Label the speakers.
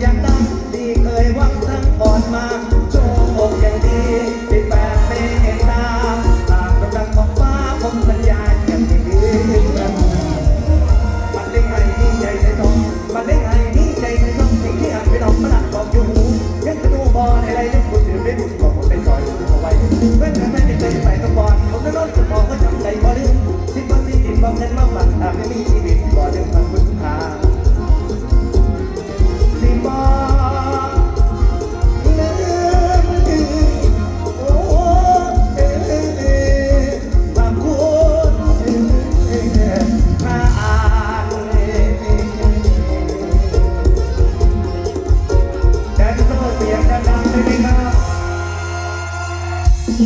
Speaker 1: อยากตั้งดีเคยวังตั้งก่อนมาโชว์อกอย่างดีปิดแปดเป็นเอกตาตามกำลังของฟ้าผมสัญญาอย่างดีมันเล่นไอ้นี่ใจใส่ซองมันเล่นไอ้นี่ใจใส่ซองสิ่งที่หันไปลองมานหักบอกอยู่ยังจะดูบอลอะไรเล่นบุณถือไม่ดูของผมไปซอยเอาไว้เมื่อนกัไม่ได้ใจไปต้องบอลผมจะรอดจะบอกว่าจำใจบอลลืที่บอนที่ติดบอลเล่นมาฝันหากไม่มีชีวิตบอลเล่นมันคุ้มค่า